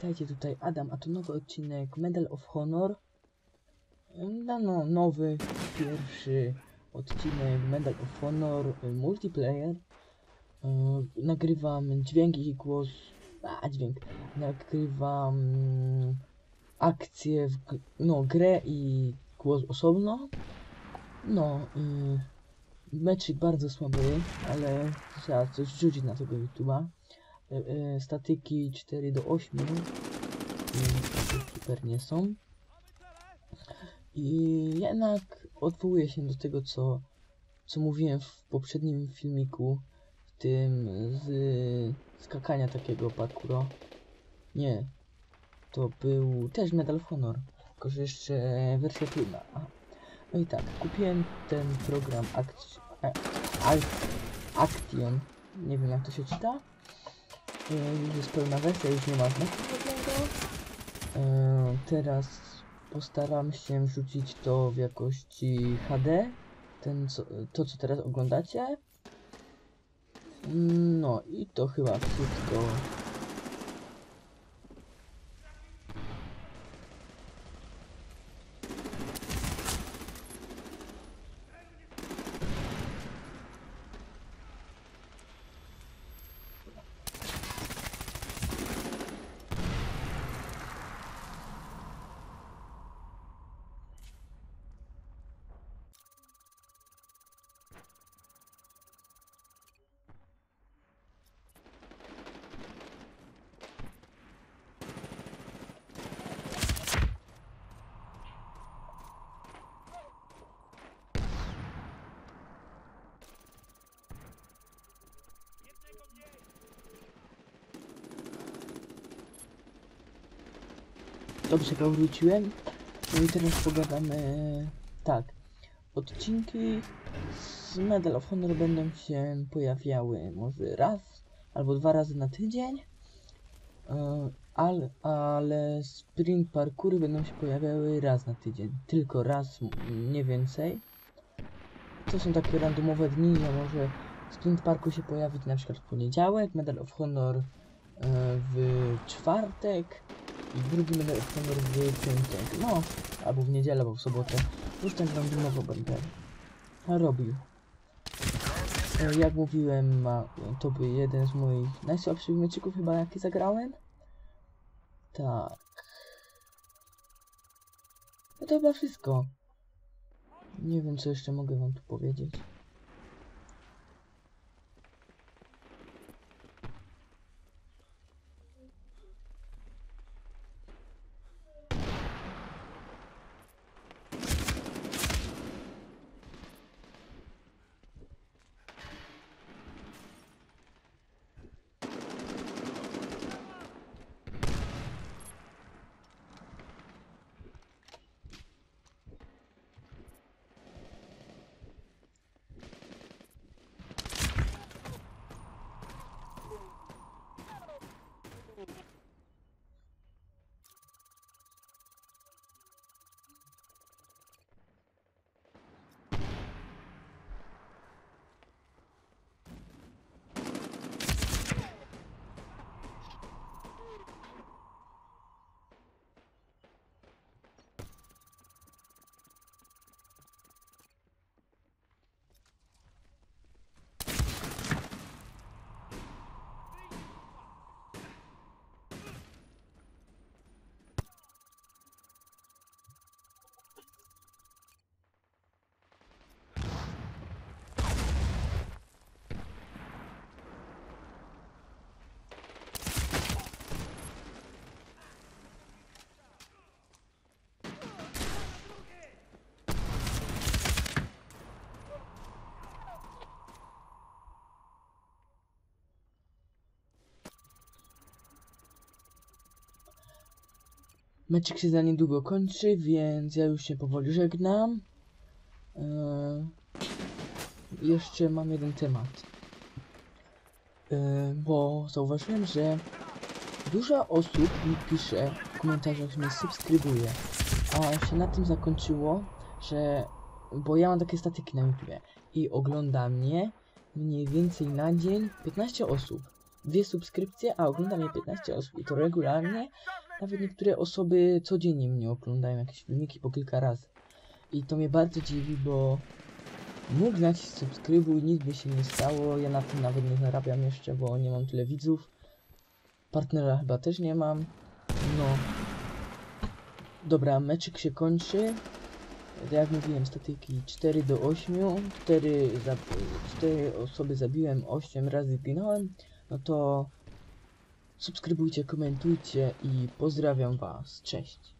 Witajcie tutaj Adam, a to nowy odcinek Medal of Honor. No, no nowy, pierwszy odcinek Medal of Honor y, multiplayer. Y, nagrywam dźwięk i głos, a dźwięk, nagrywam mm, akcję, w, no grę i głos osobno. No, y, meczyk bardzo słaby, ale trzeba coś rzucić na tego YouTube'a. E, e, statyki 4 do 8 mm, super nie są. I jednak odwołuję się do tego co co mówiłem w poprzednim filmiku w tym z skakania takiego parkoura nie to był też Medal of Honor tylko że jeszcze wersja trudna. No i tak kupiłem ten program Act Act Action. Nie wiem jak to się czyta jest pełna wersja, już nie ma. E, Teraz postaram się wrzucić to w jakości HD. Ten, co, to, co teraz oglądacie. No i to chyba wszystko. Dobrze, powróciłem. No i teraz pogadamy. Tak. Odcinki z Medal of Honor będą się pojawiały może raz albo dwa razy na tydzień. E, Ale, ale sprint parkoury będą się pojawiały raz na tydzień. Tylko raz, nie więcej. To są takie randomowe dni, a może sprint parkour się pojawić na przykład w poniedziałek, Medal of Honor e, w czwartek i drugi Medal of Honor w piątek. No, albo w niedzielę, albo w sobotę. Już tak randomowo będę robił. E, Jak mówiłem, to był jeden z moich najsłabszych meczyków chyba jaki zagrałem. Tak. No to chyba wszystko. Nie wiem co jeszcze mogę wam tu powiedzieć. Meczek się za niedługo kończy, więc ja już się powoli żegnam. Eee, jeszcze mam jeden temat. Eee, bo zauważyłem, że dużo osób mi pisze w komentarzach, że mnie subskrybuje. A się na tym zakończyło, że... Bo ja mam takie statyki na YouTube i ogląda mnie mniej więcej na dzień 15 osób. dwie subskrypcje, a ogląda mnie 15 osób i to regularnie. Nawet niektóre osoby codziennie mnie oglądają jakieś filmiki po kilka razy. I to mnie bardzo dziwi, bo mógł nacisnąć subskrybuj, nic by się nie stało. Ja na tym nawet nie zarabiam jeszcze, bo nie mam tyle widzów. Partnera chyba też nie mam. No. Dobra, meczyk się kończy. Jak mówiłem, statyki 4 do 8. 4, za, 4 osoby zabiłem, 8 razy zginąłem. No to subskrybujcie, komentujcie i pozdrawiam Was. Cześć.